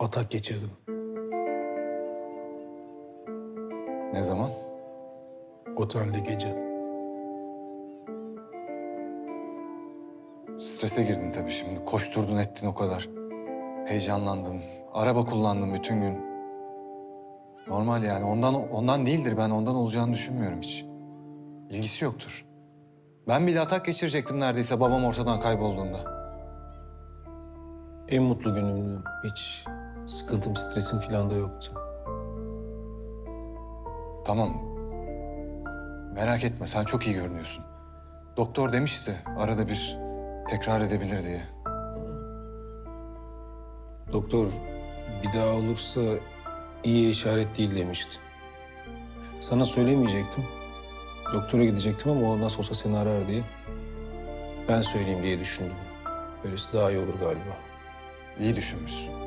Atak geçirdim. Ne zaman? Otelde gece. Strese girdin tabii şimdi. Koşturdun ettin o kadar. Heyecanlandın. Araba kullandın bütün gün. Normal yani. Ondan ondan değildir. Ben ondan olacağını düşünmüyorum hiç. İlgisi yoktur. Ben bile atak geçirecektim neredeyse babam ortadan kaybolduğunda. En mutlu günümdü. Hiç sıkıntım, stresim falan da yoktu. Tamam. Merak etme sen çok iyi görünüyorsun. Doktor demişti arada bir tekrar edebilir diye. Doktor bir daha olursa iyi işaret değil demişti. Sana söylemeyecektim. Doktora gidecektim ama o nasıl olsa seni arar diye. Ben söyleyeyim diye düşündüm. Böylesi daha iyi olur galiba. İyi düşünmüşsün.